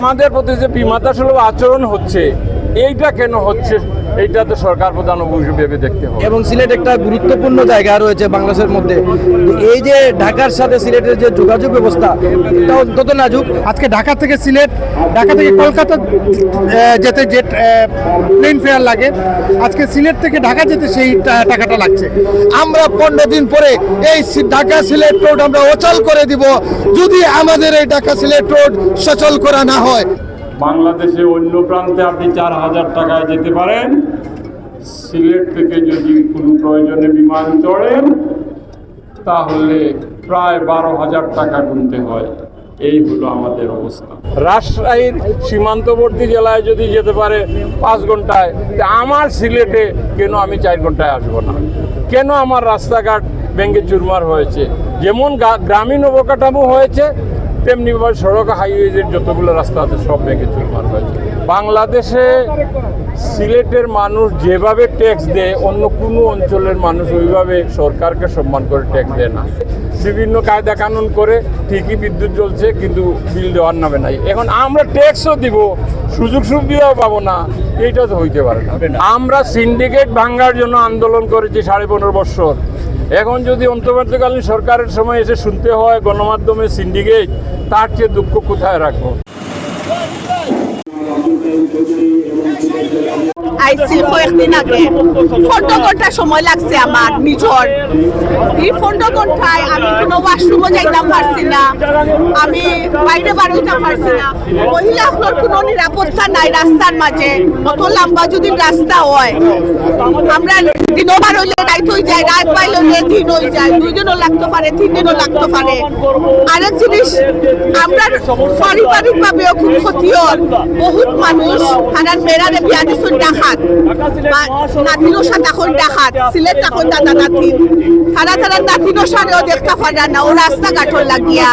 আমাদের প্রতি যে বিমাতা সুলভ আচরণ হচ্ছে এইটা কেন হচ্ছে? এইটা তো সরকার প্রধান ভেবে দেখতে হবে। এবং সিলেট একটা গুরুত্বপূর্ণ জায়গা রয়েছে বাংলাদেশের মধ্যে। এই যে ঢাকার সাথে সিলেটের যে যোগাযোগ ব্যবস্থা, এটা অন্তত নাজুক। আজকে ঢাকা থেকে সিলেট, ঢাকা থেকে কলকাতা যেতে যে প্লেন ফেয়ার লাগে। আজকে সিলেট থেকে ঢাকা যেতে সেই টাকাটা লাগছে। আমরা পনেরো দিন পরে এই ঢাকা সিলেট রোড আমরা অচল করে দিব। যদি আমাদের এই ঢাকা সিলেট রোড সচল করা না হয়। বাংলাদেশে অন্য প্রান্তে আপনি চার হাজার টাকায় যেতে পারেন। সিলেট থেকে যদি কোনো প্রয়োজনে বিমান চড়েন তাহলে প্রায় বারো হাজার টাকা গুনতে হয়। এই হলো আমাদের অবস্থা। রাজশাহীর সীমান্তবর্তী জেলায় যদি যেতে পারে পাঁচ ঘন্টায় আমার সিলেটে কেন আমি চার ঘন্টায় আসব না? কেন আমার রাস্তাঘাট ভেঙে চুরমার হয়েছে? যেমন গ্রামীণ অবকাঠামো হয়েছে তেমনি সড়ক হাইওয়েজের যতগুলো রাস্তা আছে সব ভেঙে চুরমার হয়েছে। বাংলাদেশে সিলেটের মানুষ যেভাবে ট্যাক্স দেয় অন্য কোনো অঞ্চলের মানুষ ওইভাবে সরকারকে সম্মান করে ট্যাক্স দেয় না। বিভিন্ন কায়দা কানুন করে ঠিকই বিদ্যুৎ জ্বলছে কিন্তু বিল দেওয়ার নামে নাই। এখন আমরা ট্যাক্সও দিব সুযোগ সুবিধাও পাবো না এইটা তো হইতে পারে না। আমরা সিন্ডিকেট ভাঙ্গার জন্য আন্দোলন করেছি সাড়ে পনেরো বছর। এখন যদি অন্তর্বর্তীকালীন সরকারের সময় এসে শুনতে হয় গণমাধ্যমে সিন্ডিকেট তার চেয়ে দুঃখ কোথায় রাখব? কয়েকদিন আগে। সময় লাগছে আমার নিজর। এই আমি কোনো ওয়াশরুমও যাইতাম পারছি না। আমি বাইরে বাড়িতে পারছি না। কোনো নিরাপত্তা নাই রাস্তার মাঝে। লম্বা যদি রাস্তা হয়, আমরা দিনও বার হইলে হয়ে যায়, রাত দিন হয়ে যায়। দুই দিনও লাগতে পারে তিন দিনও লাগতে পারে। আরেক জিনিস, আমরা পারিবারিক ভাবেও খুব ক্ষতি বহুত মানুষ তারা মেয়েরারে বিয়া দিচ্ছেন ডাকাত বা তখন দেখাত, সিলেট তখন দাদা নাতি। খারা তারা নাতিরও সারেও দেখতে পারে না, ও রাস্তাঘাটর লাগিয়া।